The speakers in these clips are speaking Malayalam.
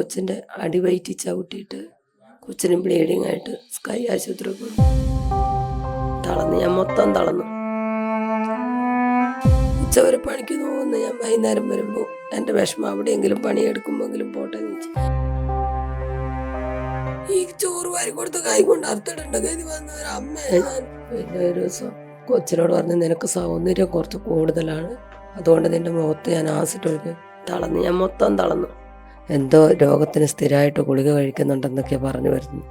കൊച്ചിന്റെ അടിവയറ്റി ചവിട്ടിയിട്ട് കൊച്ചിന് ബ്ലീഡിങ് ആയിട്ട് സ്കൈ ആശുപത്രി പോയി. തളർന്ന് ഞാൻ മൊത്തം തളർന്നു. ഉച്ചവരെ പണിക്ക് പോകുന്ന. ഞാൻ വൈകുന്നേരം വരുമ്പോൾ എന്റെ വിഷമം അവിടെയെങ്കിലും പണിയെടുക്കുമ്പോഴെങ്കിലും പോട്ടെ ഈ ചോറ് വാരി കൊടുത്ത് കൈ കൊണ്ട് അർത്ഥിടേണ്ട കരുതി വന്ന ഒരു അമ്മയെ ഞാൻ പിന്നെ ഒരു ദിവസം കൊച്ചിനോട് പറഞ്ഞു നിനക്ക് സൗന്ദര്യം കുറച്ച് കൂടുതലാണ്. അതുകൊണ്ട് നിന്റെ മുഖത്ത് ഞാൻ ആസിഡ് ഒഴിക്കും. തളർന്ന് ഞാൻ മൊത്തം തളർന്നു. എന്തോ രോഗത്തിന് സ്ഥിരമായിട്ട് ഗുളിക കഴിക്കുന്നുണ്ടെന്നൊക്കെ പറഞ്ഞു വരുന്നു.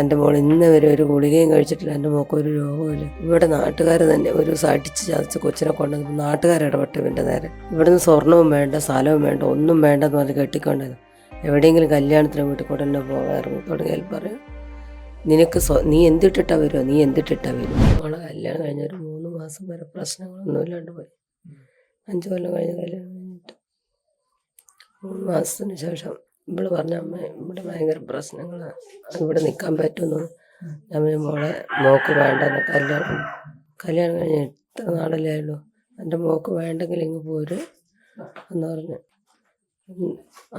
എന്റെ മോൾ ഇന്ന് വരെ ഒരു ഗുളികയും കഴിച്ചിട്ടില്ല. എന്റെ മോൾക്ക് ഒരു രോഗമില്ല ഇവിടെ നാട്ടുകാർ തന്നെ ഒരു അടിച്ച് ചതച്ച് കൊച്ചിനെ കൊണ്ടുവന്നപ്പോൾ നാട്ടുകാർ ഇടപെട്ട് ഇവന്റെ നേരെ. ഇവിടുന്ന് സ്വർണവും വേണ്ട സ്ഥലവും വേണ്ട ഒന്നും വേണ്ടെന്ന് പറഞ്ഞ് കെട്ടിക്കൊണ്ടത്. എവിടെയെങ്കിലും കല്യാണത്തിന് വീട്ടിൽ കൂടെ തന്നെ പോകാറുണ്ട് തുടങ്ങിയാൽ പറയും നിനക്ക് സ്വ നീ എന്തിട്ടിട്ടാ വരുമോ നീ എന്തിട്ടിട്ടാ വരും മോളെ കല്യാണം കഴിഞ്ഞ ഒരു മൂന്ന് മാസം വരെ പ്രശ്നങ്ങളൊന്നും ഇല്ലാണ്ട് പോയി. അഞ്ച് കൊല്ലം കഴിഞ്ഞ കല്യാണം മൂന്ന് മാസത്തിന് ശേഷം ഇവൾ പറഞ്ഞ അമ്മ ഇവിടെ ഭയങ്കര പ്രശ്നങ്ങളാണ് ഇവിടെ നിൽക്കാൻ പറ്റുന്നു. ഞാൻ മോളെ മോക്ക് വേണ്ടെന്ന് കല്യാണം. കല്യാണം കഴിഞ്ഞ് എത്ര നാളല്ലേ ഉള്ളൂ എന്റെ മോക്ക് വേണ്ടെങ്കിൽ ഇങ്ങ് പോര് എന്ന് പറഞ്ഞു.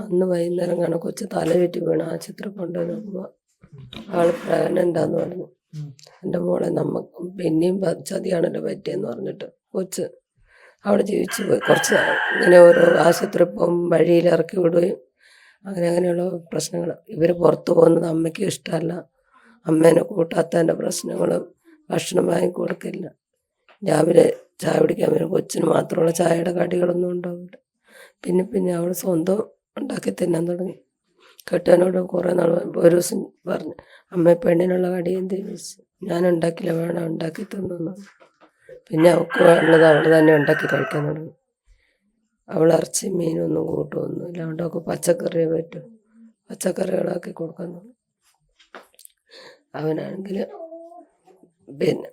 അന്ന് വൈകുന്നേരം കാണാൻ കൊച്ചു തല ചുറ്റി വീണ് ആശുപത്രി കൊണ്ടുപോയി നോക്കുമ്പോൾ ആൾ പ്രഗ്നന്റാന്ന് പറഞ്ഞു. എന്റെ മോളെ നമ്മ പിന്നെയും ചതിയാണല്ലോ പറ്റിയെന്ന് പറഞ്ഞിട്ട് കൊച്ച് അവിടെ ജീവിച്ചു പോയി. കുറച്ച് ഇങ്ങനെ ഓരോ ആശുപത്രി പോകും വഴിയിൽ ഇറക്കി വിടുകയും അങ്ങനെ അങ്ങനെയുള്ള പ്രശ്നങ്ങൾ. ഇവർ പുറത്തു പോകുന്നത് അമ്മയ്ക്കും ഇഷ്ടമല്ല. അമ്മേനെ കൂട്ടാത്തതിന്റെ പ്രശ്നങ്ങളും ഭക്ഷണം വാങ്ങി കൊടുക്കില്ല. രാവിലെ ചായ കുടിക്കാൻ വരും കൊച്ചിന് മാത്രമുള്ള ചായയുടെ കടികളൊന്നും ഉണ്ടാവില്ല. പിന്നെ പിന്നെ അവൾ സ്വന്തം ഉണ്ടാക്കി തിന്നാൻ തുടങ്ങി. കെട്ടാനോട് കുറേ നാൾ ഒരു ദിവസം പറഞ്ഞു അമ്മ പെണ്ണിനുള്ള കടി എന്ത് ഞാൻ ഉണ്ടാക്കില്ല വേണം ഉണ്ടാക്കി തന്നു പിന്നെ അവൾക്ക് ഉള്ളത് അവൾ തന്നെ ഉണ്ടാക്കി കഴിക്കാൻ തുടങ്ങി. അവൾ ഇറച്ചി മീനൊന്നും കൂട്ടുമൊന്നുമില്ല അതുകൊണ്ട് അവൾക്ക് പച്ചക്കറി പറ്റും. പച്ചക്കറികളാക്കി കൊടുക്കാൻ തുടങ്ങി. അവനാണെങ്കിൽ പിന്നെ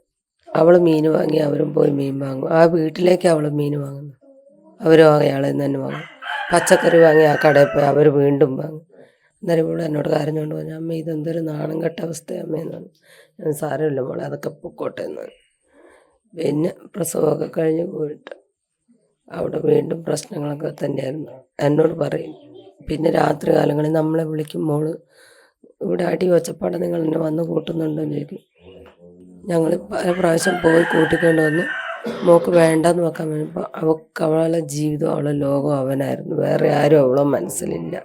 അവൾ മീൻ വാങ്ങി അവരും പോയി മീൻ വാങ്ങും. ആ വീട്ടിലേക്ക് അവൾ മീൻ വാങ്ങുന്നു. അവരും അയാളെ തന്നെ വാങ്ങും. പച്ചക്കറി വാങ്ങി ആ കടയിൽ പോയി അവർ വീണ്ടും വാങ്ങും. അന്നേരം ഇവിടെ എന്നോട് കരഞ്ഞുകൊണ്ട് പറഞ്ഞു അമ്മ ഇതെന്തൊരു നാണം കെട്ട അവസ്ഥ അമ്മയെന്നാണ് ഞാൻ സാരമില്ല മോളെ അതൊക്കെ പൊക്കോട്ടെ എന്നാണ് പിന്നെ പ്രസവമൊക്കെ കഴിഞ്ഞ് പോയിട്ട് അവിടെ വീണ്ടും പ്രശ്നങ്ങളൊക്കെ തന്നെയായിരുന്നു. എന്നോട് പറയും പിന്നെ രാത്രി കാലങ്ങളിൽ നമ്മളെ വിളിക്കുമ്പോൾ ഇവിടെ അടി വച്ചപ്പാടെ നിങ്ങൾ എന്നെ വന്ന് കൂട്ടുന്നുണ്ടോ? എന്ന് ചോദിക്കും. ഞങ്ങൾ പല പ്രാവശ്യം പോയി കൂട്ടിക്കൊണ്ട് വന്ന് മോക്ക് വേണ്ടെന്ന് വെക്കാൻ വേണ്ടിയപ്പോൾ അവൾക്ക് അവളെ ജീവിതം അവളെ ലോകം അവനായിരുന്നു. വേറെ ആരും അവളെ മനസ്സിലില്ല.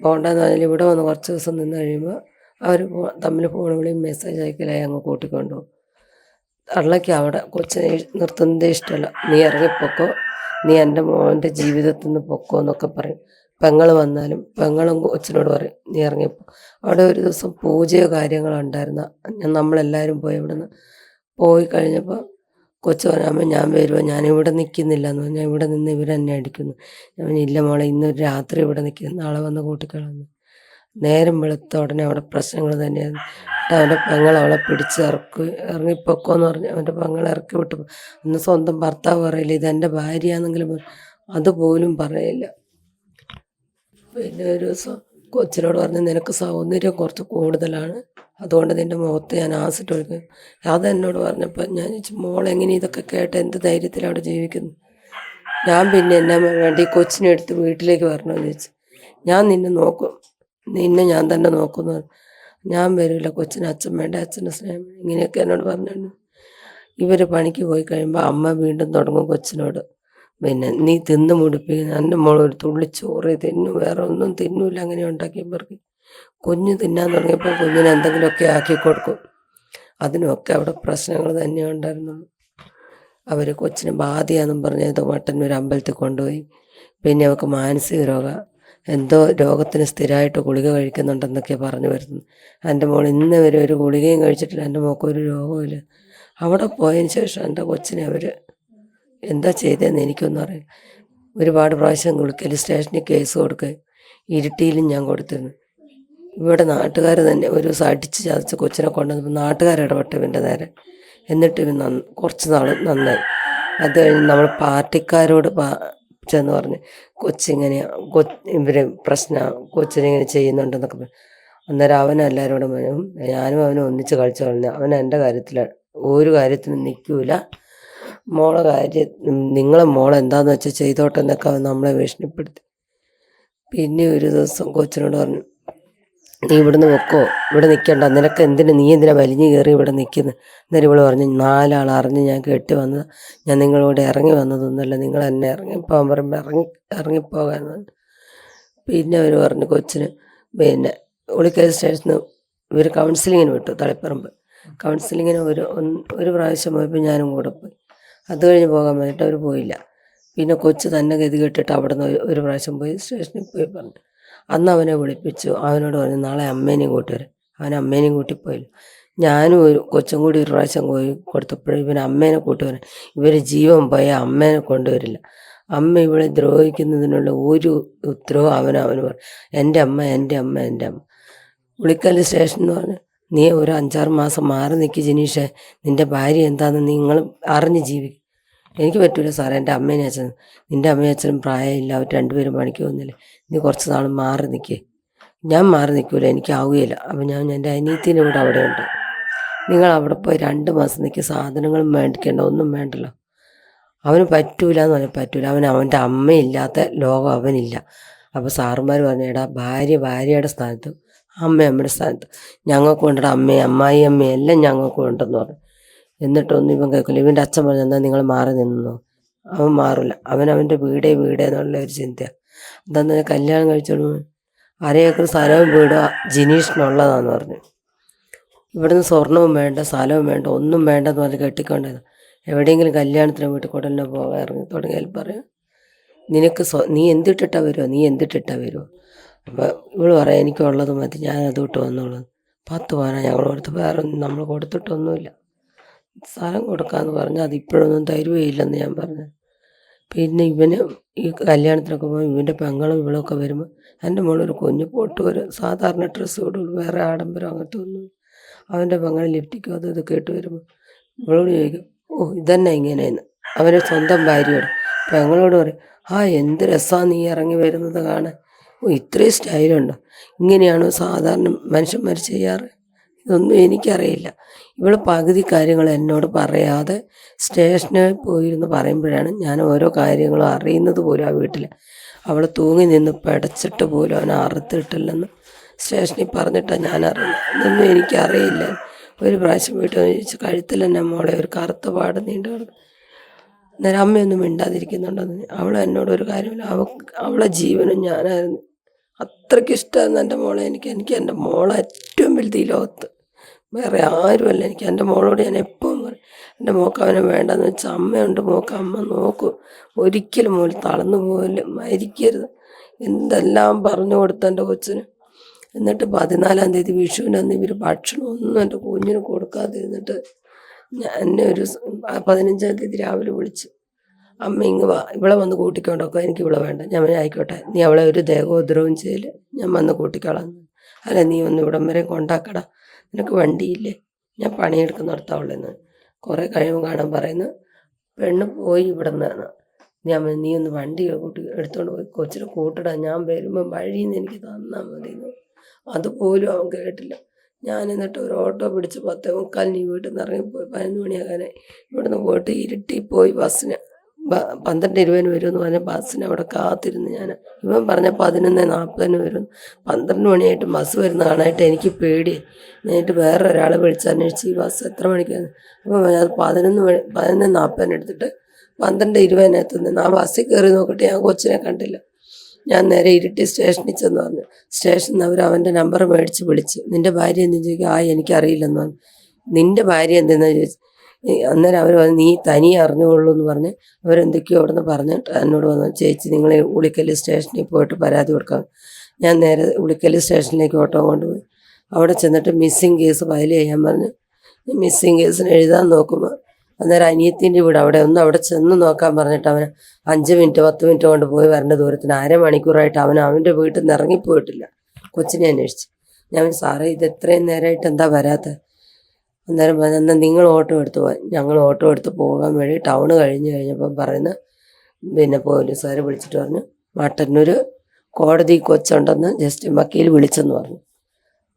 പോകണ്ടെന്ന് പറഞ്ഞാൽ ഇവിടെ വന്ന് കുറച്ച് ദിവസം നിന്ന് കഴിയുമ്പോൾ അവർ തമ്മിൽ ഫോൺ വിളിയും മെസ്സേജ് അയക്കലായി അങ്ങ് കൂട്ടിക്കൊണ്ടു പോകും തള്ളയ്ക്ക് അവിടെ കൊച്ചിനെ നിർത്തുന്നതേ ഇഷ്ടമല്ല. നീ ഇറങ്ങിപ്പൊക്കോ നീ എന്റെ മോന്റെ ജീവിതത്തിൽ നിന്ന് പൊക്കോ എന്നൊക്കെ പറയും. പെങ്ങൾ വന്നാലും പെങ്ങളും കൊച്ചിനോട് പറയും നീ ഇറങ്ങിപ്പോ അവിടെ ഒരു ദിവസം പൂജയോ കാര്യങ്ങളോ ഉണ്ടായിരുന്ന ഞാൻ നമ്മളെല്ലാവരും പോയി ഇവിടെ നിന്ന് പോയി കഴിഞ്ഞപ്പോൾ കൊച്ചു പറഞ്ഞാൽ ഞാൻ വരുമോ ഞാൻ ഇവിടെ നിൽക്കുന്നില്ല എന്ന് പറഞ്ഞാൽ ഇവിടെ നിന്ന് ഇവരെന്നെ അടിക്കുന്നു. ഞാൻ ഇല്ല മോളെ ഇന്ന് രാത്രി ഇവിടെ നിൽക്കുന്നു. നാളെ വന്ന് കൂട്ടിക്കളന്ന് നേരം വെളുത്ത ഉടനെ അവിടെ പ്രശ്നങ്ങൾ തന്നെയാണ് അവന്റെ പെങ്ങൾ അവളെ പിടിച്ച് ഇറക്കി ഇറങ്ങിപ്പോക്കോന്ന് പറഞ്ഞ് അവന്റെ പെങ്ങൾ ഇറക്കി വിട്ടു. അന്ന് സ്വന്തം ഭർത്താവ് പറയില്ല ഇത് എന്റെ ഭാര്യയാണെങ്കിലും അതുപോലും പറയില്ല. പിന്നെ ഒരു ദിവസം കൊച്ചിനോട് പറഞ്ഞ് നിനക്ക് സൗന്ദര്യം കുറച്ച് കൂടുതലാണ്. അതുകൊണ്ട് നിന്റെ മുഖത്ത് ഞാൻ ആസിഡ് ഒഴിക്കും. അത് എന്നോട് പറഞ്ഞപ്പോൾ ഞാൻ മോളെങ്ങനെ ഇതൊക്കെ കേട്ട് എന്ത് ധൈര്യത്തിൽ അവിടെ ജീവിക്കുന്നു ഞാൻ പിന്നെ എന്നാ വേണ്ടി കൊച്ചിനെ എടുത്ത് വീട്ടിലേക്ക് വരണമെന്ന് ചോദിച്ചു. ഞാൻ നിന്നെ നോക്കും. നിന്നെ ഞാൻ തന്നെ നോക്കുന്നു. ഞാൻ വരില്ല കൊച്ചിന് അച്ഛൻ വേണ്ട അച്ഛന്റെ സ്നേഹം ഇങ്ങനെയൊക്കെ എന്നോട് പറഞ്ഞു ഇവർ പണിക്ക് പോയി കഴിയുമ്പോൾ അമ്മ വീണ്ടും തുടങ്ങും കൊച്ചിനോട്. പിന്നെ നീ തിന്ന് മുടിപ്പിക്കുന്ന എന്റെ മോൾ ഒരു തുള്ളി ചോറ് തിന്നു വേറെ ഒന്നും തിന്നൂല അങ്ങനെ ഉണ്ടാക്കി പറക്കി. കുഞ്ഞ് തിന്നാൻ തുടങ്ങിയപ്പോൾ കുഞ്ഞിന് എന്തെങ്കിലുമൊക്കെ ആക്കി കൊടുക്കും. അതിനൊക്കെ അവിടെ പ്രശ്നങ്ങൾ തന്നെ ഉണ്ടായിരുന്നുള്ളൂ അവർ കൊച്ചിന് ബാധയാന്നും പറഞ്ഞ് മട്ടൻ മട്ടന്നൂർ അമ്പലത്തിൽ കൊണ്ടുപോയി. പിന്നെ അവൾക്ക് മാനസിക രോഗം എന്തോ രോഗത്തിന് സ്ഥിരമായിട്ട് ഗുളിക കഴിക്കുന്നുണ്ടെന്നൊക്കെ പറഞ്ഞു വരുന്നു എന്റെ മോൾ ഇന്ന് വരെ ഒരു ഗുളികയും കഴിച്ചിട്ടില്ല. എന്റെ മോൾക്ക് ഒരു രോഗമില്ല അവിടെ പോയതിന് ശേഷം എന്റെ കൊച്ചിനെ അവർ എന്താ ചെയ്തതെന്ന് എനിക്കൊന്നും അറിയില്ല. ഒരുപാട് പ്രാവശ്യം ഗുളിക്കൽ സ്റ്റേഷനിൽ കേസ് കൊടുക്കുക ഇരുട്ടിയിലും ഞാൻ കൊടുത്തിരുന്നു. ഇവിടെ നാട്ടുകാർ തന്നെ ഒരു ദിവസം അടിച്ച് ചതച്ച് കൊച്ചിനെ കൊണ്ടുവന്നപ്പോൾ നാട്ടുകാർ ഇടപെട്ട് ഇവന്റെ നേരെ. എന്നിട്ട് ഇവൻ നന്ന കുറച്ച് നാൾ നന്നായി. അത് കഴിഞ്ഞ് നമ്മൾ പാർട്ടിക്കാരോട് പാ ചെന്ന് പറഞ്ഞ് കൊച്ചിങ്ങനെ ഇവർ പ്രശ്ന കൊച്ചിനിങ്ങനെ ചെയ്യുന്നുണ്ടെന്നൊക്കെ പറഞ്ഞു അന്നേരം അവൻ എല്ലാവരോടും പറഞ്ഞു ഞാനും അവനും ഒന്നിച്ച് കളിച്ചു കളഞ്ഞു. അവൻ എന്റെ കാര്യത്തിൽ ഒരു കാര്യത്തിനും നിൽക്കൂല. മോളെ കാര്യം നിങ്ങളെ മോളെ എന്താന്ന് വെച്ചാൽ ചെയ്തോട്ടെ എന്നൊക്കെ അവൻ നമ്മളെ ഭീഷണിപ്പെടുത്തി. പിന്നെ ഒരു ദിവസം കൊച്ചിനോട് പറഞ്ഞു നീ ഇവിടുന്ന് വെക്കോ. ഇവിടെ നിൽക്കണ്ട നിനക്ക് എന്തിനു? നീ എന്തിനാ വലിഞ്ഞു കയറി ഇവിടെ നിൽക്കുന്നത് എന്നിട്ട് ഇവിടെ പറഞ്ഞു നാലാൾ അറിഞ്ഞ് ഞാൻ കെട്ടി വന്നത്. ഞാൻ നിങ്ങളോട് ഇറങ്ങി വന്നതൊന്നുമല്ല. നിങ്ങൾ എന്നെ ഇറങ്ങിപ്പോകാൻ പറയുമ്പോൾ ഇറങ്ങി ഇറങ്ങിപ്പോകാൻ പിന്നെ അവർ പറഞ്ഞു കൊച്ചിന് പിന്നെ ഉളിക്കൽ സ്റ്റേഷന് ഇവർ കൗൺസിലിങ്ങിന് വിട്ടു തളിപ്പറമ്പ്. കൗൺസിലിങ്ങിന് ഒരു ഒരു പ്രാവശ്യം പോയപ്പോൾ ഞാനും കൂടെ പോയി. അത് കഴിഞ്ഞ് പോകാൻ വേണ്ടിയിട്ട് അവർ പോയില്ല. പിന്നെ കൊച്ച് തന്നെ ഗതി കെട്ടിട്ട് അവിടെ നിന്ന് ഒരു പ്രാവശ്യം പോയി സ്റ്റേഷനിൽ പോയി പറഞ്ഞു. അന്ന് അവനെ വിളിപ്പിച്ചു. അവനോട് പറഞ്ഞു നാളെ അമ്മേനെയും കൂട്ടി വരും. അവൻ അമ്മേനെയും കൂട്ടി പോയില്ല. ഞാനും ഒരു കൊച്ചും കൂടി ഒരു പ്രാവശ്യം പോയി കൊടുത്തപ്പോഴും ഇവൻ അമ്മേനെ കൂട്ടി വരാൻ ഇവർ ജീവൻ പോയ അമ്മേനെ കൊണ്ടുവരില്ല. അമ്മ ഇവളെ ദ്രോഹിക്കുന്നതിനുള്ള ഒരു ഉത്തരവും അവൻ അവന് പറഞ്ഞു എന്റെ അമ്മ എന്റെ അമ്മ എന്റെ അമ്മ. ഉളിക്കൽ സ്റ്റേഷൻ എന്ന് പറഞ്ഞു നീ ഒരു അഞ്ചാറ് മാസം മാറി നിൽക്കി ജനീഷേ. നിന്റെ ഭാര്യ എന്താണെന്ന് നിങ്ങൾ അറിഞ്ഞ് ജീവിക്കും. എനിക്ക് പറ്റൂല സാറേ. എന്റെ അമ്മേനെ അച്ഛൻ നിന്റെ അമ്മയും അച്ഛനും പ്രായമില്ല. അവർ രണ്ടുപേരും പണിക്ക് വന്നില്ലേ നീ കുറച്ച് നാൾ മാറി നിൽക്കേ ഞാൻ മാറി നിൽക്കൂല എനിക്കാവുകയില്ല അപ്പം ഞാൻ എന്റെ അനിയത്തിന്റെ വീട് അവിടെ ഉണ്ട് നിങ്ങൾ അവിടെ പോയി രണ്ട് മാസം നിൽക്കി സാധനങ്ങളും മേടിക്കേണ്ട ഒന്നും വേണ്ടല്ലോ. അവന് പറ്റൂല എന്ന് പറഞ്ഞാൽ പറ്റൂല. അവൻ അവന്റെ അമ്മയില്ലാത്ത ലോകം അവനില്ല. അപ്പോൾ സാറുമാർ പറഞ്ഞു എടാ ഭാര്യ ഭാര്യയുടെ സ്ഥാനത്ത് അമ്മ അമ്മയുടെ സ്ഥാനത്ത്. ഞങ്ങൾക്ക് വേണ്ടട അമ്മയും അമ്മായി അമ്മയും എല്ലാം ഞങ്ങൾക്ക് ഉണ്ടെന്ന് പറഞ്ഞു. എന്നിട്ടൊന്നും ഇവൻ കേൾക്കില്ല. ഇവന്റെ അച്ഛൻ പറഞ്ഞു എന്നാൽ നിങ്ങൾ മാറി നിന്നു? അവൻ മാറില്ല അവൻ അവന്റെ വീടേ വീടേ എന്നുള്ള ഒരു ചിന്ത എന്താന്ന് കല്യാണം കഴിച്ചോളൂ? അര ഏക്കർ സ്ഥലവും വീടും ജിനീഷിനുള്ളതാന്ന് പറഞ്ഞു. ഇവിടുന്ന് സ്വർണവും വേണ്ട സ്ഥലവും വേണ്ട ഒന്നും വേണ്ടെന്ന് പറഞ്ഞ് കെട്ടിക്കൊണ്ടത് എവിടെയെങ്കിലും കല്യാണത്തിന് വീട്ടിൽ കൊടലിനെ പോകാൻ ഇറങ്ങി തുടങ്ങിയാൽ പറയാം. നിനക്ക് സ്വ നീ എന്തിട്ടിട്ടാ വരുമോ നീ എന്തിട്ടിട്ടാ വരുമോ അപ്പം ഇവൾ പറയാം എനിക്കുള്ളത് മതി ഞാൻ അത് വന്നോളൂ. പത്ത് പോകാനാണ് ഞങ്ങൾ കൊടുത്ത് വേറെ നമ്മൾ കൊടുത്തിട്ടൊന്നുമില്ല. സ്ഥലം കൊടുക്കാന്ന് പറഞ്ഞു അത് ഇപ്പോഴൊന്നും തരുകയില്ലെന്ന് ഞാൻ പറഞ്ഞു. പിന്നെ ഇവന് ഈ കല്യാണത്തിനൊക്കെ പോകുമ്പോൾ ഇവന്റെ പെങ്ങളും ഇവളൊക്കെ വരുമ്പോൾ എന്റെ മോളൊരു കുഞ്ഞു പോട്ട് വരും സാധാരണ ഡ്രസ്സ് കൊടുക്കും വേറെ ആഡംബരം അങ്ങനത്തെ ഒന്നും. അവന്റെ പെങ്ങൾ ലിപ്റ്റിക്കോ അത് ഇത് കേട്ട് വരുമ്പോൾ ഇവളോട് ചോദിക്കും ഓ ഇതന്നെ ഇങ്ങനെയെന്ന്? അവന്റെ സ്വന്തം ഭാര്യയോട് പെങ്ങളോട് പറയും ആ എന്ത് രസമാണ് നീ ഇറങ്ങി വരുന്നത് കാണാൻ. ഓ ഇത്രയും സ്റ്റൈലുണ്ടോ ഇങ്ങനെയാണോ സാധാരണ മനുഷ്യന്മാർ ചെയ്യാറ്? ഇതൊന്നും എനിക്കറിയില്ല. ഇവൾ പകുതി കാര്യങ്ങൾ എന്നോട് പറയാതെ സ്റ്റേഷനിൽ പോയിരുന്ന് പറയുമ്പോഴാണ് ഞാൻ ഓരോ കാര്യങ്ങളും അറിയുന്നത് പോലും ആ വീട്ടിൽ അവൾ തൂങ്ങി നിന്ന് പെടച്ചിട്ട് പോലും അവനെ അറുത്തിട്ടില്ലെന്ന് സ്റ്റേഷനിൽ പറഞ്ഞിട്ടാണ് ഞാൻ അറിയുന്നത്. ഇതൊന്നും എനിക്കറിയില്ല. ഒരു പ്രാവശ്യം വീട്ടിൽ ചോദിച്ചു കഴുത്തിൽ തന്നെ മോളെ ഒരു കറുത്ത പാട് നീണ്ടു അന്നേരം അമ്മയൊന്നും മിണ്ടാതിരിക്കുന്നുണ്ടെന്ന് അവൾ എന്നോട് ഒരു കാര്യമില്ല അവ അവളെ ജീവനും ഞാനായിരുന്നു. അത്രയ്ക്ക് ഇഷ്ടമായിരുന്നു എന്റെ മോളെ. എനിക്ക് എനിക്ക് എന്റെ മോളെ ഏറ്റവും വലുത് ഈ ലോകത്ത്. വേറെ ആരുമല്ല. എനിക്ക് എന്റെ മോളോട് ഞാൻ എപ്പോഴും പറയും എന്റെ മോക്ക് അവനെ വേണ്ടെന്ന് വെച്ചാൽ അമ്മയുണ്ട്. മോക്ക് അമ്മ നോക്കും. ഒരിക്കലും മോൾ തളർന്നു പോലും മരിക്കരുത്. എന്തെല്ലാം പറഞ്ഞു കൊടുത്തു എന്റെ കൊച്ചിന്. എന്നിട്ട് പതിനാലാം തീയതി വിഷുവിന് അന്ന് ഇവർ ഭക്ഷണം ഒന്നും എന്റെ കുഞ്ഞിന് കൊടുക്കാതിരുന്നിട്ട് ഞാൻ എന്നെ ഒരു പതിനഞ്ചാം തീയതി രാവിലെ വിളിച്ചു അമ്മ ഇങ്ങ് വാ. ഇവളെ വന്ന് കൂട്ടിക്കൊണ്ടൊക്കെ എനിക്ക് ഇവളെ വേണ്ട. ഞാൻ ആയിക്കോട്ടെ. നീ അവളെ ഒരു ദേഹോദ്രവും ചെയ്യൽ. ഞാൻ വന്ന് കൂട്ടിക്കോളാം. അല്ല നീ ഒന്ന് ഇവിടം വരെ കൊണ്ടാക്കടാ. നിനക്ക് വണ്ടിയില്ലേ? ഞാൻ പണിയെടുക്കുന്നിടത്താവുള്ളെന്ന് കുറേ കഴിയുമ്പോൾ കാണാൻ പറയുന്നു പെണ്ണ് പോയി ഇവിടെ നിന്നാണ് ഞാൻ നീ ഒന്ന് വണ്ടി കൂട്ടി എടുത്തുകൊണ്ട് പോയി. കൊച്ചിനെ കൂട്ടിടാ. ഞാൻ വരുമ്പം വഴിയിൽ നിന്ന് എനിക്ക് തന്നാൽ മതി അതുപോലും അവൻ കേട്ടില്ല. ഞാൻ എന്നിട്ട് ഒരു ഓട്ടോ പിടിച്ച് പത്തേ മുക്കാലിന് വീട്ടിൽ നിന്ന് ഇറങ്ങിപ്പോയി. പതിനൊന്ന് മണിയാകാനായി. ഇവിടുന്ന് പോയിട്ട് ഇരുട്ടി പോയി ബസ്സിന്. പന്ത്രണ്ട് ഇരുപതിന് വരുമെന്ന് പറഞ്ഞ ബസ്സിന് അവിടെ കാത്തിരുന്ന് ഞാൻ ഇവൻ പറഞ്ഞ പതിനൊന്ന് നാൽപ്പതിന് വരും. പന്ത്രണ്ട് മണിയായിട്ട് ബസ് വരുന്ന കാണാനായിട്ട് എനിക്ക് പേടി. എന്നിട്ട് വേറെ ഒരാളെ വിളിച്ചന്വേഷിച്ച് ഈ ബസ് എത്ര മണിക്കാണ്. അപ്പം അത് പതിനൊന്ന് മണി പതിനൊന്ന് നാൽപ്പതിന് എടുത്തിട്ട് പന്ത്രണ്ട് ഇരുപതിനകത്തുനിന്ന് ഞാൻ ബസ്സിൽ കയറി നോക്കിയിട്ട് ഞാൻ കൊച്ചിനെ കണ്ടില്ല. ഞാൻ നേരെ ഇരുട്ടി സ്റ്റേഷനിൽ ചെന്ന് പറഞ്ഞു സ്റ്റേഷനിൽ നിന്ന് അവർ അവന്റെ നമ്പർ മേടിച്ച് വിളിച്ചു നിന്റെ ഭാര്യ എന്തെന്ന് ചോദിക്കും? ആ എനിക്കറിയില്ലെന്ന് പറഞ്ഞു. നിന്റെ ഭാര്യ എന്തെന്ന് ചോദിച്ചു അന്നേരം അവർ പറഞ്ഞു നീ തനിയെ അറിഞ്ഞുകൊള്ളൂ എന്ന് പറഞ്ഞ് അവരെന്തൊക്കെയോ അവിടെ നിന്ന് പറഞ്ഞിട്ട് എന്നോട് വന്നു ചേച്ചി നിങ്ങൾ ഉളിക്കൽ സ്റ്റേഷനിൽ പോയിട്ട് പരാതി കൊടുക്കാം. ഞാൻ നേരെ ഉളിക്കൽ സ്റ്റേഷനിലേക്ക് ഓട്ടോ കൊണ്ടുപോയി. അവിടെ ചെന്നിട്ട് മിസ്സിങ് കേസ് ഫയൽ ചെയ്യാൻ പറഞ്ഞു. മിസ്സിങ് കേസിന് എഴുതാൻ നോക്കുമ്പോൾ അന്നേരം അനിയത്തിന്റെ വീട് അവിടെ ഒന്ന് അവിടെ ചെന്ന് നോക്കാൻ പറഞ്ഞിട്ട് അവൻ അഞ്ച് മിനിറ്റ് പത്ത് മിനിറ്റ് കൊണ്ട് പോയി വരേണ്ട ദൂരത്തിന് അരമണിക്കൂറായിട്ട് അവൻ അവന്റെ വീട്ടിൽ നിന്ന് ഇറങ്ങിപ്പോയിട്ടില്ല. കൊച്ചിനെ അന്വേഷിച്ച്. ഞാൻ സാറേ ഇത് എത്രയും നേരമായിട്ട് എന്താ വരാത്തത് അന്നേരം പറഞ്ഞു എന്നാൽ നിങ്ങൾ ഓട്ടോ എടുത്ത് പോകാൻ ഞങ്ങൾ ഓട്ടോ എടുത്ത് പോകാൻ വേണ്ടി ടൗൺ കഴിഞ്ഞ് കഴിഞ്ഞപ്പം പറയുന്ന പിന്നെ പോലീസുകാർ വിളിച്ചിട്ട് പറഞ്ഞു മട്ടന്നൂർ കോടതി കൊച്ചുണ്ടെന്ന് ജസ്റ്റിൻ വക്കീൽ വിളിച്ചെന്ന് പറഞ്ഞു.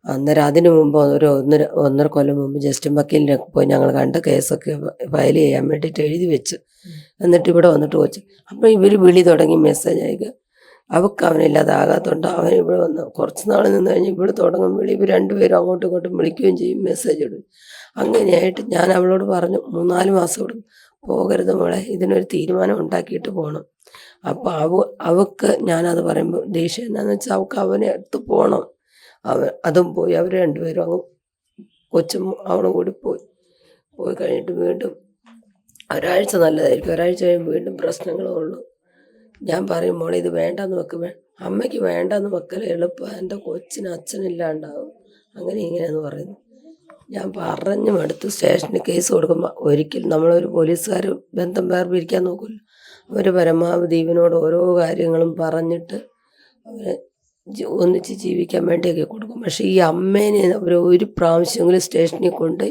അന്നേരം അതിനു മുമ്പ് ഒരു ഒന്നര ഒന്നര കൊല്ലം മുമ്പ് ജസ്റ്റിൻ വക്കീലിനെ പോയി ഞങ്ങൾ കണ്ട് കേസൊക്കെ ഫയൽ ചെയ്യാൻ വേണ്ടിയിട്ട് എഴുതി വെച്ച്. എന്നിട്ട് ഇവിടെ വന്നിട്ട് വെച്ചു അപ്പോൾ ഇവർ വിളി തുടങ്ങി മെസ്സേജ് അയക്കുക. അവൾക്ക് അവനില്ലാതാകാത്തോണ്ട് അവൻ ഇവിടെ വന്ന് കുറച്ച് നാൾ നിന്ന് കഴിഞ്ഞ് ഇവിടെ തുടങ്ങും വിളി. ഇവർ രണ്ടുപേരും അങ്ങോട്ടും ഇങ്ങോട്ടും വിളിക്കുകയും ചെയ്യും മെസ്സേജ് ഇടും. അങ്ങനെയായിട്ട് ഞാൻ അവളോട് പറഞ്ഞു മൂന്നാൽ മാസം ഇവിടെ പോകരുത് മോളെ ഇതിനൊരു തീരുമാനം ഉണ്ടാക്കിയിട്ട് പോകണം അപ്പോൾ അവ അവക്ക് ഞാനത് പറയുമ്പോൾ ദേഷ്യം എന്നാന്ന് വെച്ചാൽ അവൾക്ക് അവനെ അടുത്ത് പോകണം അവൻ അതും പോയി. അവർ രണ്ടുപേരും അങ്ങ് കൊച്ചും അവളും കൂടി പോയി. പോയി കഴിഞ്ഞിട്ട് വീണ്ടും ഒരാഴ്ച നല്ലതായിരിക്കും. ഒരാഴ്ച കഴിയുമ്പോൾ വീണ്ടും പ്രശ്നങ്ങളേ ഉള്ളൂ. ഞാൻ പറയും മോളെ ഇത് വേണ്ടെന്ന് വെക്ക്. അമ്മയ്ക്ക് വേണ്ടെന്ന് വെക്കൽ എളുപ്പം. എന്റെ കൊച്ചിന് അച്ഛനില്ലാണ്ടാവും. അങ്ങനെ ഇങ്ങനെയെന്ന് പറയുന്നു. ഞാൻ പറഞ്ഞു എടുത്ത് സ്റ്റേഷനിൽ കേസ് കൊടുക്കുമ്പോൾ ഒരിക്കലും നമ്മളൊരു പോലീസുകാർ ബന്ധം വേർപിരിക്കാൻ നോക്കില്ല അവർ പരമാവധി ഇവനോട് ഓരോ കാര്യങ്ങളും പറഞ്ഞിട്ട് അവരെ ഒന്നിച്ച് ജീവിക്കാൻ വേണ്ടിയൊക്കെ കൊടുക്കും. പക്ഷേ ഈ അമ്മേനെ അവർ ഒരു പ്രാവശ്യമെങ്കിലും സ്റ്റേഷനിൽ കൊണ്ട്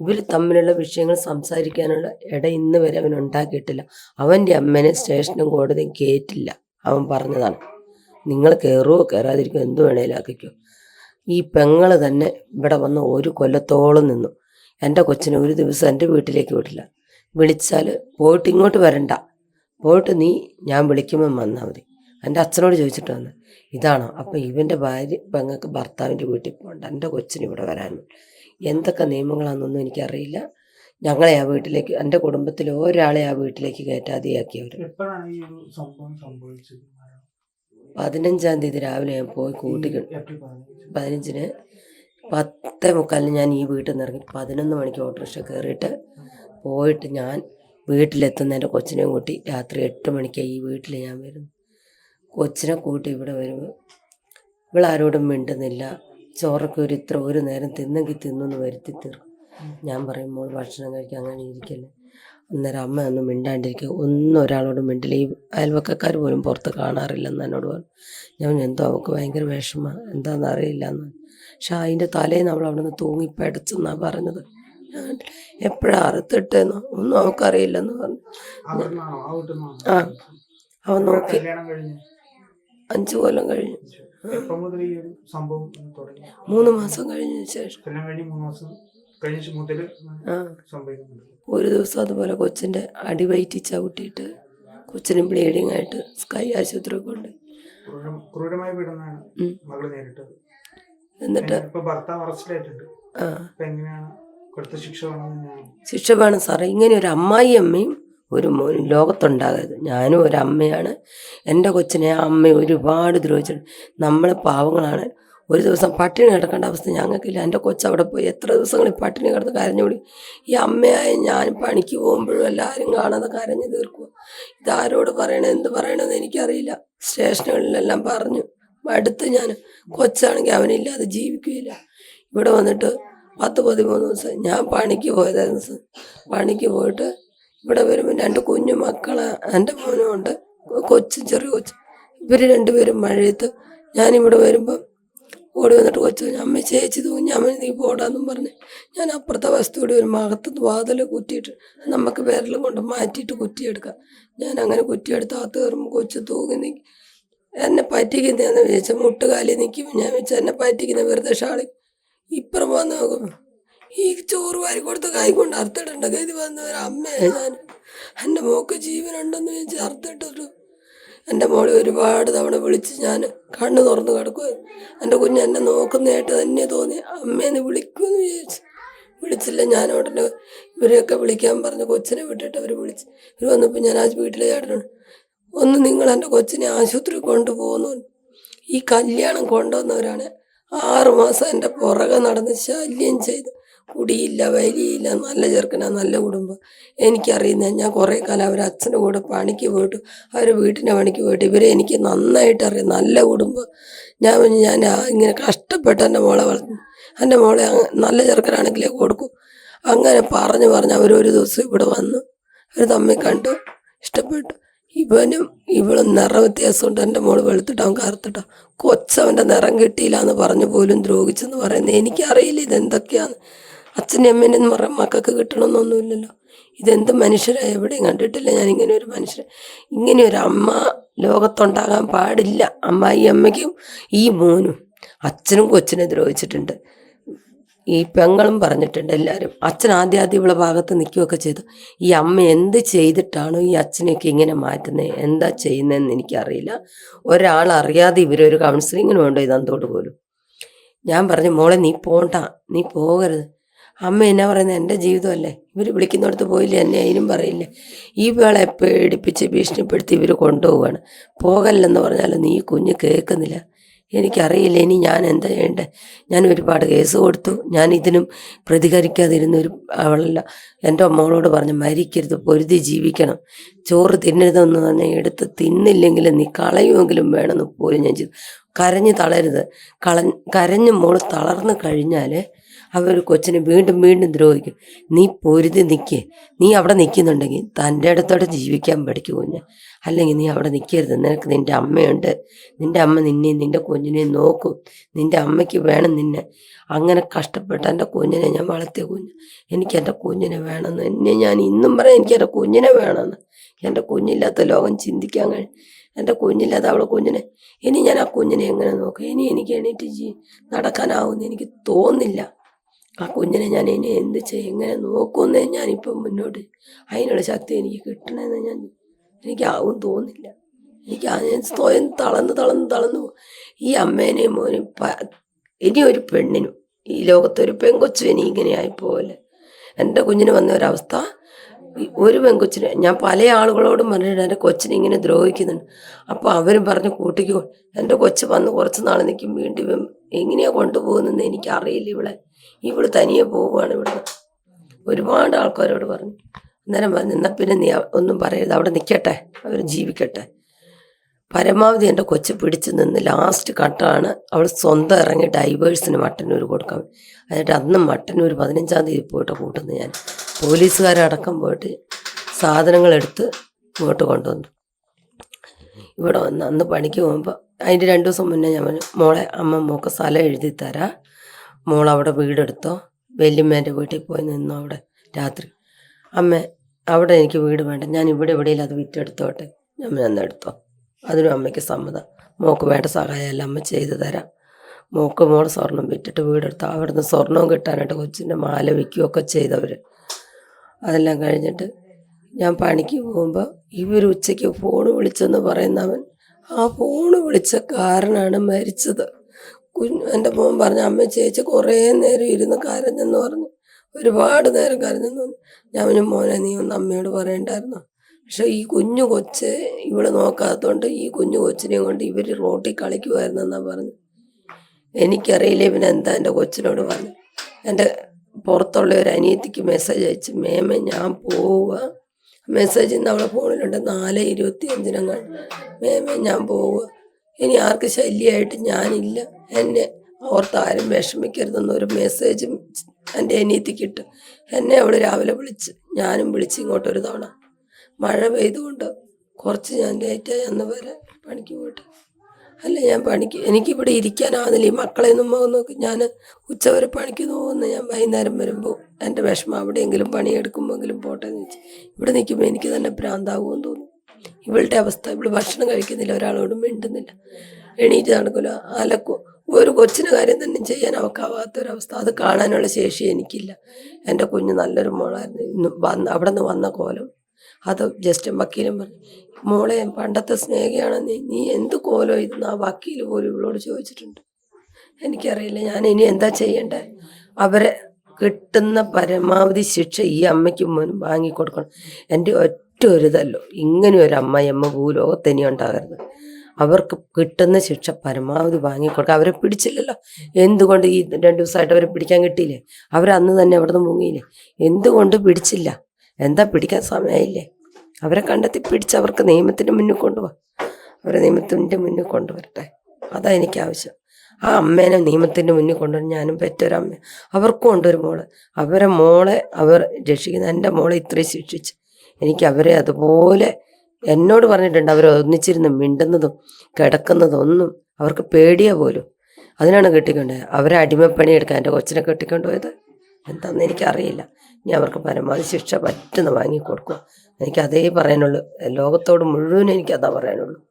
ഇവർ തമ്മിലുള്ള വിഷയങ്ങൾ സംസാരിക്കാനുള്ള ഇട ഇന്ന് വരെ അവൻ ഉണ്ടാക്കിയിട്ടില്ല. അവന്റെ അമ്മേനെ സ്റ്റേഷനും കോടതിയും കയറ്റില്ല അവൻ പറഞ്ഞതാണ് നിങ്ങൾ കയറുമോ കയറാതിരിക്കുമോ എന്തു വേണേലും ആക്കിക്കോ. ഈ പെങ്ങൾ തന്നെ ഇവിടെ വന്ന് ഒരു കൊല്ലത്തോളം നിന്നു. എന്റെ കൊച്ചിനെ ഒരു ദിവസം എന്റെ വീട്ടിലേക്ക് വിട്ടില്ല വിളിച്ചാൽ പോയിട്ട് ഇങ്ങോട്ട് വരണ്ട. പോയിട്ട് നീ ഞാൻ വിളിക്കുമ്പം വന്നാൽ മതി. എന്റെ അച്ഛനോട് ചോദിച്ചിട്ട് വന്ന് ഇതാണോ. അപ്പം ഇവന്റെ ഭാര്യ പെങ്ങൾക്ക് ഭർത്താവിന്റെ വീട്ടിൽ പോകണ്ട. എന്റെ കൊച്ചിന് ഇവിടെ വരാൻ എന്തൊക്കെ നിയമങ്ങളാണെന്നൊന്നും എനിക്കറിയില്ല. ഞങ്ങളെ ആ വീട്ടിലേക്ക് എന്റെ കുടുംബത്തിൽ ഒരാളെ ആ വീട്ടിലേക്ക് കയറ്റാതെയാക്കിയവർ? പതിനഞ്ചാം തീയതി രാവിലെ ഞാൻ പോയി കൂട്ടിക്കണം. പതിനഞ്ചിന് പത്തേ മുക്കാലിന് ഞാൻ ഈ വീട്ടിൽ നിന്ന് ഇറങ്ങി പതിനൊന്ന് മണിക്ക് ഓട്ടോറിക്ഷ കയറിയിട്ട് പോയിട്ട് ഞാൻ വീട്ടിലെത്തുന്ന എന്റെ കൊച്ചിനെയും കൂട്ടി രാത്രി എട്ട് മണിക്ക് ഈ വീട്ടിൽ ഞാൻ വരുന്നു കൊച്ചിനെ കൂട്ടി ഇവിടെ വരും. ഇവളാരോടും മിണ്ടുന്നില്ല. ചോറൊക്കെ ഒരു ഇത്ര ഒരു നേരം തിന്നെങ്കിൽ തിന്നൊന്ന് വരുത്തി തീർക്കും. ഞാൻ പറയും മോൾ ഭക്ഷണം കഴിക്കാൻ അങ്ങനെ ഇരിക്കല്ലേ. അന്നേരം അമ്മ ഒന്നും മിണ്ടാണ്ടിരിക്കുക ഒന്നും ഒരാളോട് മിണ്ടില്ല. ഈ അയൽവക്കക്കാർ പോലും പുറത്ത് കാണാറില്ലെന്ന് എന്നോട് പറഞ്ഞു. ഞാൻ എന്തോ അവൾക്ക് ഭയങ്കര വിഷമമാണ് എന്താണെന്ന് അറിയില്ല എന്ന് പക്ഷെ അതിന്റെ തലേന്ന് അവൾ അവിടെ നിന്ന് തൂങ്ങി പെടച്ചെന്നാണ് പറഞ്ഞത്. ഞാൻ എപ്പോഴാണ് അറുത്തിട്ടെന്നോ? ഒന്നും അവൾക്കറിയില്ലെന്ന് പറഞ്ഞു. ആ. അവൻ നോക്കി. അഞ്ച് കൊല്ലം കഴിഞ്ഞു. മൂന്ന് മാസം കഴിഞ്ഞ ശേഷം ഒരു ദിവസം അതുപോലെ കൊച്ചിന്റെ അടി അടിവയറ്റി ചവിട്ടിയിട്ട് കൊച്ചിന് ബ്ലീഡിങ് ആയിട്ട് സ്കൈ ആശുപത്രി കൊണ്ട് ക്രൂരമായി ക്രൂരമായ പീഡനമാണ് മകൾ നേരിട്ടത്. എന്നിട്ട് ഭർത്താവ് അറസ്റ്റിലായിട്ടുണ്ട്. എങ്ങനെയാണ് ശിക്ഷ വേണം സാറേ. ഇങ്ങനെ ഒരു അമ്മായി അമ്മയും ഒരു ലോകത്തുണ്ടാകരുത്. ഞാനും ഒരു അമ്മയാണ്. എന്റെ കൊച്ചിനെ ആ അമ്മ ഒരുപാട് ദ്രോഹിച്ചിട്ടുണ്ട്. നമ്മളെ പാവങ്ങളാണ്. ഒരു ദിവസം പട്ടിണി കിടക്കേണ്ട അവസ്ഥ ഞങ്ങൾക്കില്ല. എന്റെ കൊച്ച് അവിടെ പോയി എത്ര ദിവസങ്ങളിൽ പട്ടിണി കിടന്ന് കരഞ്ഞുകൂടി ഈ അമ്മയായ ഞാൻ പണിക്ക് പോകുമ്പോഴും എല്ലാവരും കാണാതെ കരഞ്ഞു തീർക്കുക. ഇതാരോട് പറയണത് എന്ത് പറയണമെന്ന് എനിക്കറിയില്ല. സ്റ്റേഷനുകളിലെല്ലാം പറഞ്ഞു. അടുത്ത് ഞാൻ കൊച്ചാണെങ്കിൽ അവനില്ലാതെ ജീവിക്കുകയില്ല. ഇവിടെ വന്നിട്ട് പത്ത് പതിമൂന്ന് ദിവസം ഞാൻ പണിക്ക് പോയതായിരുന്നു പണിക്ക് പോയിട്ട് ഇവിടെ വരുമ്പോൾ രണ്ട് കുഞ്ഞു മക്കളെ എന്റെ മോനും ഉണ്ട് കൊച്ചും ചെറിയ കൊച്ചു. ഇവർ രണ്ടുപേരും മഴയത്ത് ഞാനിവിടെ വരുമ്പം ഓടി വന്നിട്ട് കൊച്ചു അമ്മ ചേച്ചി തൂങ്ങി അമ്മ നീ പോടാന്നും പറഞ്ഞ് ഞാൻ അപ്പുറത്തെ വസ്തുവിടെ ഒരു മകത്ത് വാതിൽ കുറ്റിയിട്ട് നമുക്ക് വിരലും കൊണ്ട് മാറ്റിയിട്ട് കുറ്റിയെടുക്കാം. ഞാൻ അങ്ങനെ കുറ്റിയെടുത്ത് അകത്ത് കയറുമ്പോൾ കൊച്ചു തൂങ്ങി നിൽക്കും എന്നെ പറ്റിക്കുന്നതെന്ന് വിചാരിച്ച മുട്ടുകാലി നിൽക്കും ഞാൻ വെച്ച് എന്നെ പറ്റിക്കുന്ന വെറുതെ ഷാളി. ഇപ്പുറം വന്ന് നോക്കും. ഈ ചോറ് വാരി കൊടുത്ത കൈ കൊണ്ട് അറുത്തിടണ്ട. ഗതി വന്ന ഒരു അമ്മയാണ് ഞാൻ എന്റെ മോക്ക് ജീവനുണ്ടെന്ന് വെച്ച് അറുത്തിട്ടു എന്റെ മോളെ ഒരുപാട് തവണ വിളിച്ച് ഞാൻ കണ്ണു തുറന്ന് കിടക്കുക എന്റെ കുഞ്ഞ് എന്നെ നോക്കുന്നതായിട്ട് തന്നെ തോന്നി. അമ്മേന്ന് വിളിക്കുമെന്ന് വിചാരിച്ചു വിളിച്ചില്ല. ഞാൻ ഉടനെ ഇവരെയൊക്കെ വിളിക്കാൻ പറഞ്ഞ് കൊച്ചിനെ വിട്ടിട്ട് അവർ വിളിച്ച്. ഇവർ വന്നപ്പോൾ ഞാൻ ആ വീട്ടിലെ ചേട്ടനുണ്ട് ഒന്ന് നിങ്ങൾ എന്റെ കൊച്ചിനെ ആശുപത്രി കൊണ്ടുപോകുന്നു. ഈ കല്യാണം കൊണ്ടുവന്നവരാണ് ആറുമാസം എന്റെ പുറകെ നടന്ന് ശല്യം ചെയ്ത്. കുടിയില്ല വരിയില്ല നല്ല ചെറുക്കനാ നല്ല കുടുംബം. എനിക്കറിയുന്ന ഞാൻ കുറേ കാലം അവർ അച്ഛന്റെ കൂടെ പണിക്ക് പോയിട്ട് അവർ വീട്ടിന്റെ പണിക്ക് പോയിട്ട് ഇവരെ എനിക്ക് നന്നായിട്ട് അറിയാം. നല്ല കുടുംബം. ഞാൻ ഞാൻ ഇങ്ങനെ കഷ്ടപ്പെട്ട് എന്റെ മോളെ വളർന്നു എന്റെ മോളെ നല്ല ചെറുക്കനാണെങ്കിലേ കൊടുക്കും. അങ്ങനെ പറഞ്ഞ് പറഞ്ഞ് അവരൊരു ദിവസം ഇവിടെ വന്നു. അവർ തമ്മിൽ കണ്ടു ഇഷ്ടപ്പെട്ടു. ഇവനും ഇവളും നിറ വ്യത്യാസമുണ്ട്. എന്റെ മോൾ വെളുത്തിട്ടാവും കറുത്തിട്ടാ കൊച്ചവന്റെ നിറം കിട്ടിയില്ല എന്ന് പറഞ്ഞു പോലും ദ്രോഹിച്ചെന്ന് പറയുന്നത് എനിക്കറിയില്ല ഇതെന്തൊക്കെയാണ് അച്ഛന്റെ അമ്മേന്റെ മറ മക്കൾക്ക് കിട്ടണമെന്നൊന്നുമില്ലല്ലോ. ഇതെന്ത് മനുഷ്യരാണ് എവിടെയും കണ്ടിട്ടില്ല ഞാൻ ഇങ്ങനെ ഒരു മനുഷ്യൻ. ഇങ്ങനെ ഒരു അമ്മ ലോകത്തുണ്ടാകാൻ പാടില്ല. അമ്മായി അമ്മയ്ക്കും ഈ മോനും അച്ഛനും കൊച്ചിനെ ദ്രോഹിച്ചിട്ടുണ്ട്. ഈ പെങ്ങളും പറഞ്ഞിട്ടുണ്ട് എല്ലാവരും അച്ഛൻ ആദ്യം ആദ്യം ഇവിടെ ഭാഗത്ത് നിൽക്കുകയൊക്കെ ചെയ്തു. ഈ അമ്മ എന്ത് ചെയ്തിട്ടാണോ ഈ അച്ഛനെയൊക്കെ ഇങ്ങനെ മാറ്റുന്നത് എന്താ ചെയ്യുന്നതെന്ന് എനിക്കറിയില്ല. ഒരാൾ അറിയാതെ ഇവരൊരു കൗൺസിലിങ്ങിന് വേണ്ടോ ഇതന്തോട് പോലും? ഞാൻ പറഞ്ഞു മോളെ നീ പോണ്ട. നീ പോകരുത്. അമ്മ എന്നാ പറയുന്നത് എന്റെ ജീവിതമല്ലേ? ഇവർ വിളിക്കുന്നിടത്ത് പോയില്ലേ? എന്നെ അതിനും പറയില്ല. ഈ വേളെ പേടിപ്പിച്ച് ഭീഷണിപ്പെടുത്തി ഇവർ കൊണ്ടുപോവുകയാണ് പോകല്ലെന്ന് പറഞ്ഞാലും നീ കുഞ്ഞ് കേൾക്കുന്നില്ല. എനിക്കറിയില്ല ഇനി ഞാൻ എന്താ ചെയ്യേണ്ടേ? ഞാൻ ഒരുപാട് കേസ് കൊടുത്തു. ഞാൻ ഇതിനും പ്രതികരിക്കാതിരുന്ന ഒരു അവളല്ല. എന്റെ അമ്മകളോട് പറഞ്ഞു മരിക്കരുത് പൊരുതി ജീവിക്കണം. ചോറ് തിന്നരുതെന്ന് തന്നെ എടുത്ത് തിന്നില്ലെങ്കിൽ നീ കളയുമെങ്കിലും വേണമെന്ന് പോലും ഞാൻ ചെയ്തു. കരഞ്ഞ് തളരുത് കള കരഞ്ഞ് മോൾ തളർന്നു കഴിഞ്ഞാൽ അവർ കൊച്ചിനെ വീണ്ടും വീണ്ടും ദ്രോഹിക്കും. നീ പൊരുതി നിൽക്കേ നീ അവിടെ നിൽക്കുന്നുണ്ടെങ്കിൽ തന്റെ അടുത്തോടെ ജീവിക്കാൻ പഠിക്കും കുഞ്ഞ്. അല്ലെങ്കിൽ നീ അവിടെ നിൽക്കരുത് നിനക്ക് നിന്റെ അമ്മയുണ്ട്. നിന്റെ അമ്മ നിന്നെയും നിന്റെ കുഞ്ഞിനെയും നോക്കും. നിന്റെ അമ്മയ്ക്ക് വേണം നിന്നെ. അങ്ങനെ കഷ്ടപ്പെട്ട് എന്റെ കുഞ്ഞിനെ ഞാൻ വളർത്തിയ കുഞ്ഞ്. എനിക്ക് എന്റെ കുഞ്ഞിനെ വേണമെന്ന്. എന്നെ ഞാൻ ഇന്നും പറയാം എനിക്ക് എന്റെ കുഞ്ഞിനെ വേണമെന്ന്. എന്റെ കുഞ്ഞില്ലാത്ത ലോകം ചിന്തിക്കാൻ കഴിയും എന്റെ കുഞ്ഞില്ലാത്ത അവളെ കുഞ്ഞിനെ. ഇനി ഞാൻ ആ കുഞ്ഞിനെ എങ്ങനെ നോക്കും? ഇനി എനിക്ക് എണീറ്റ് നടക്കാനാവുമെന്ന് എനിക്ക് തോന്നില്ല ആ കുഞ്ഞിനെ ഞാൻ ഇനി എന്ത് ചെയ്യും? ഇങ്ങനെ നോക്കുമെന്ന് ഞാനിപ്പം മുന്നോട്ട് അതിനുള്ള ശക്തി എനിക്ക് കിട്ടണമെന്ന് ഞാൻ എനിക്കാവും തോന്നില്ല എനിക്ക് ആ ഞാൻ സ്വയം തളന്ന് തളന്ന് തളന്നു ഈ അമ്മേനെയും മോനും ഇനി ഒരു പെണ്ണിനും ഈ ലോകത്തൊരു പെൺകൊച്ചു ഇനി ഇങ്ങനെ ആയിപ്പോലെ എന്റെ കുഞ്ഞിന് വന്ന ഒരവസ്ഥ ഒരു പെങ്കൊച്ചിന് ഞാൻ പല ആളുകളോടും പറഞ്ഞിട്ട് എന്റെ കൊച്ചിനെ ഇങ്ങനെ ദ്രോഹിക്കുന്നുണ്ട്. അപ്പോൾ അവരും പറഞ്ഞ് കൂട്ടിക്കോ. എന്റെ കൊച്ച് വന്ന് കുറച്ച് നാൾ നിൽക്കും വീണ്ടും എങ്ങനെയാണ് എങ്ങനെയാ കൊണ്ടുപോകുന്നതെന്ന് എനിക്കറിയില്ല ഇവിടെ. ഇവൾ തനിയെ പോവുകയാണ് ഇവിടെ. ഒരുപാട് ആൾക്കാരോട് പറഞ്ഞു. അന്നേരം പറഞ്ഞു എന്നാൽ പിന്നെ നീ ഒന്നും പറയരുത്. അവിടെ നിൽക്കട്ടെ അവർ ജീവിക്കട്ടെ. പരമാവധി എന്റെ കൊച്ചു പിടിച്ചു നിന്ന് ലാസ്റ്റ് ഘട്ടമാണ് അവൾ സ്വന്തം ഇറങ്ങി ഡൈവേഴ്സിന് മട്ടന്നൂർ കൊടുക്കാൻ. എന്നിട്ട് അന്ന് മട്ടന്നൂർ പതിനഞ്ചാം തീയതി പോയിട്ട് കൂട്ടുന്നു ഞാൻ. പോലീസുകാരടക്കം പോയിട്ട് സാധനങ്ങളെടുത്ത് ഇങ്ങോട്ട് കൊണ്ടുവന്നു. ഇവിടെ വന്ന് അന്ന് പണിക്ക് പോകുമ്പോൾ അതിന്റെ രണ്ട് ദിവസം മുന്നേ ഞാൻ മോളെ അമ്മ മോക്ക് സ്ഥലം എഴുതി തരാം മോൾ അവിടെ വീടെടുത്തോ? വല്യമ്മേന്റെ വീട്ടിൽ പോയി നിന്നോ അവിടെ രാത്രി? അമ്മ അവിടെ എനിക്ക് വീട് വേണ്ട. ഞാൻ ഇവിടെ എവിടെയെങ്കിലും അത് വിറ്റെടുത്തോട്ടെ? അമ്മ അന്ന് എടുത്തോ. അതിനും അമ്മയ്ക്ക് സമ്മതം. മോക്ക് വേണ്ട സഹായമല്ല അമ്മ ചെയ്തു തരാം. മോക്ക് മോൾ സ്വർണം വിറ്റിട്ട് വീടെടുത്തോ അവിടുന്ന് സ്വർണവും കിട്ടാനായിട്ട് കൊച്ചിന്റെ മാല വിൽക്കുകയൊക്കെ ചെയ്തവർ അതെല്ലാം കഴിഞ്ഞിട്ട് ഞാൻ പണിക്ക് പോകുമ്പോൾ ഇവർ ഉച്ചയ്ക്ക് ഫോൺ വിളിച്ചെന്ന് പറയുന്നവൻ ആ ഫോണ് വിളിച്ച കാരനാണ് മരിച്ചത്. കുഞ്ഞ് എന്റെ മോൻ പറഞ്ഞു അമ്മ ചേച്ചി കുറേ നേരം ഇരുന്ന് കരഞ്ഞെന്ന് പറഞ്ഞു ഒരുപാട് നേരം കരഞ്ഞെന്ന് പറഞ്ഞു. ഞാൻ പറഞ്ഞു മോനെ നീ ഒന്ന് അമ്മയോട് പറയണ്ടായിരുന്നോ? പക്ഷെ ഈ കുഞ്ഞു കൊച്ച് ഇവിടെ നോക്കാത്തതുകൊണ്ട് ഈ കുഞ്ഞു കൊച്ചിനെയും കൊണ്ട് ഇവർ റോട്ടിൽ കളിക്കുമായിരുന്നെന്നാണ് പറഞ്ഞു. എനിക്കറിയില്ല പിന്നെ എന്താ എന്റെ കൊച്ചിനോട് പറഞ്ഞു. എന്റെ പുറത്തുള്ള ഒരു അനിയത്തിക്ക് മെസ്സേജ് അയച്ചു മേമ ഞാൻ പോവുക മെസ്സേജ് ഇന്ന് അവളെ ഫോണിലുണ്ട് നാല് ഇരുപത്തി അഞ്ചിനങ്ങൾ മേമ ഞാൻ പോവുക ഇനി ആർക്ക് ശല്യമായിട്ട് ഞാനില്ല. എന്നെ ഓർത്ത് ആരും വിഷമിക്കരുതെന്നൊരു മെസ്സേജും എന്റെ അനിയത്തി കിട്ടും. എന്നെ അവൾ രാവിലെ വിളിച്ച് ഞാനും വിളിച്ച് ഇങ്ങോട്ട് ഒരു തവണ. മഴ പെയ്തുകൊണ്ട് കുറച്ച് ഞാൻ ലേറ്റായി അന്ന് വരെ പണിക്ക് പോയിട്ട്. അല്ല ഞാൻ പണിക്ക് എനിക്കിവിടെ ഇരിക്കാനാവുന്നില്ല. ഈ മക്കളെ ഒന്നും പോകുന്ന നോക്കി. ഞാൻ ഉച്ചവരെ പണിക്ക് പോകുന്ന ഞാൻ വൈകുന്നേരം വരുമ്പോൾ എന്റെ വിഷമം അവിടെയെങ്കിലും പണിയെടുക്കുമ്പോഴെങ്കിലും പോട്ടെ എന്ന് വെച്ച് ഇവിടെ നിൽക്കുമ്പോൾ എനിക്ക് തന്നെ ഭ്രാന്താകുമെന്ന് തോന്നും ഇവളുടെ അവസ്ഥ ഇവൾ ഭക്ഷണം കഴിക്കുന്നില്ല ഒരാളോടും മിണ്ടുന്നില്ല. എണീറ്റ് നടക്കില്ല അലക്കും. ഒരു കൊച്ചിന് കാര്യം തന്നെ ചെയ്യാൻ അവക്കാവാത്തൊരവസ്ഥ. അത് കാണാനുള്ള ശേഷി എനിക്കില്ല. എന്റെ കുഞ്ഞ് നല്ലൊരു മോളായിരുന്നു. ഇന്ന് വന്ന് അവിടെ നിന്ന് വന്ന കോലം. അത് ജസ്റ്റ് വക്കീലും പറഞ്ഞു. മോളെ പണ്ടത്തെ സ്നേഹയാണ് നീ. നീ എന്ത് കോലം ഇതെന്ന് ആ വക്കീൽ പോലും ഇവളോട് ചോദിച്ചിട്ടുണ്ട്. എനിക്കറിയില്ല. ഞാൻ ഇനി എന്താ ചെയ്യണ്ടേ? അവരെ കിട്ടുന്ന പരമാവധി ശിക്ഷ ഈ അമ്മയ്ക്ക് മോനും വാങ്ങിക്കൊടുക്കണം. എന്റെ ഒറ്റ ഒരു ഇതല്ലോ ഇങ്ങനെ ഒരു അമ്മയമ്മ ഭൂലോകത്ത് ഇനി ഉണ്ടാകരുത്. അവർക്ക് കിട്ടുന്ന ശിക്ഷ പരമാവധി വാങ്ങിക്കൊടുക്കുക അവരെ പിടിച്ചില്ലല്ലോ. എന്തുകൊണ്ട് ഈ രണ്ട് ദിവസമായിട്ട് അവരെ പിടിക്കാൻ കിട്ടിയില്ലേ? അവരന്ന് തന്നെ അവിടെ നിന്ന് മുങ്ങിയില്ലേ? എന്തുകൊണ്ട് പിടിച്ചില്ല? എന്താ പിടിക്കാൻ സമയമില്ലേ അവരെ കണ്ടെത്തി പിടിച്ച് അവർക്ക് നിയമത്തിന് മുന്നിൽ കൊണ്ടുപോവാ. അവരെ നിയമത്തിന്റെ മുന്നിൽ കൊണ്ടുവരട്ടെ. അതാ എനിക്ക് ആവശ്യം. ആ അമ്മേനെ നിയമത്തിന്റെ മുന്നിൽ കൊണ്ടുവരും ഞാനും പെറ്റൊരമ്മ അവർക്കും ഉണ്ടൊരു മോൾ. അവരെ മോളെ അവർ രക്ഷിക്കുന്ന. എന്റെ മോളെ ഇത്രയും ശിക്ഷിച്ച്. എനിക്ക് അവരെ അതുപോലെ എന്നോട് പറഞ്ഞിട്ടുണ്ട്. അവർ ഒന്നിച്ചിരുന്ന് മിണ്ടുന്നതും കിടക്കുന്നതും ഒന്നും അവർക്ക് പേടിയാ പോലും. അതിനാണ് കെട്ടിക്കൊണ്ടത് അവരെ അടിമപ്പണി എടുക്കാൻ എന്റെ കൊച്ചിനെ കെട്ടിക്കൊണ്ട് പോയത്. എന്താണെന്ന് എനിക്കറിയില്ല. ഇനി അവർക്ക് പരമാവധി ശിക്ഷ പറ്റുന്ന വാങ്ങിക്കൊടുക്കുക എനിക്ക് അതേ പറയാനുള്ളൂ. ലോകത്തോട് മുഴുവൻ എനിക്കതാ പറയാനുള്ളൂ.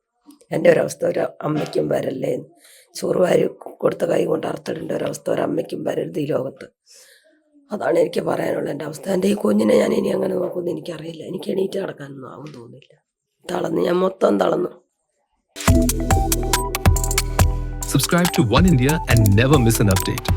എന്റെ ഒരവസ്ഥ ഒരു അമ്മയ്ക്കും വരല്ലേ എന്ന് ചോറ് വാരി കൊടുത്ത കൈ കൊണ്ട് അറുത്തിടേണ്ട ഒരവസ്ഥ ഒരമ്മയ്ക്കും വരരുത് ഈ ലോകത്ത്. അതാണ് എനിക്ക് പറയാനുള്ള എന്റെ അവസ്ഥ. എന്റെ ഈ കുഞ്ഞിനെ ഞാൻ ഇനി അങ്ങനെ നോക്കുമെന്ന് എനിക്കറിയില്ല. എനിക്ക് എണീറ്റ് കിടക്കാനൊന്നും ആവും തോന്നില്ല. തളർന്ന്. ഞാൻ മൊത്തം തളർന്നു. Subscribe to One India and never miss an update.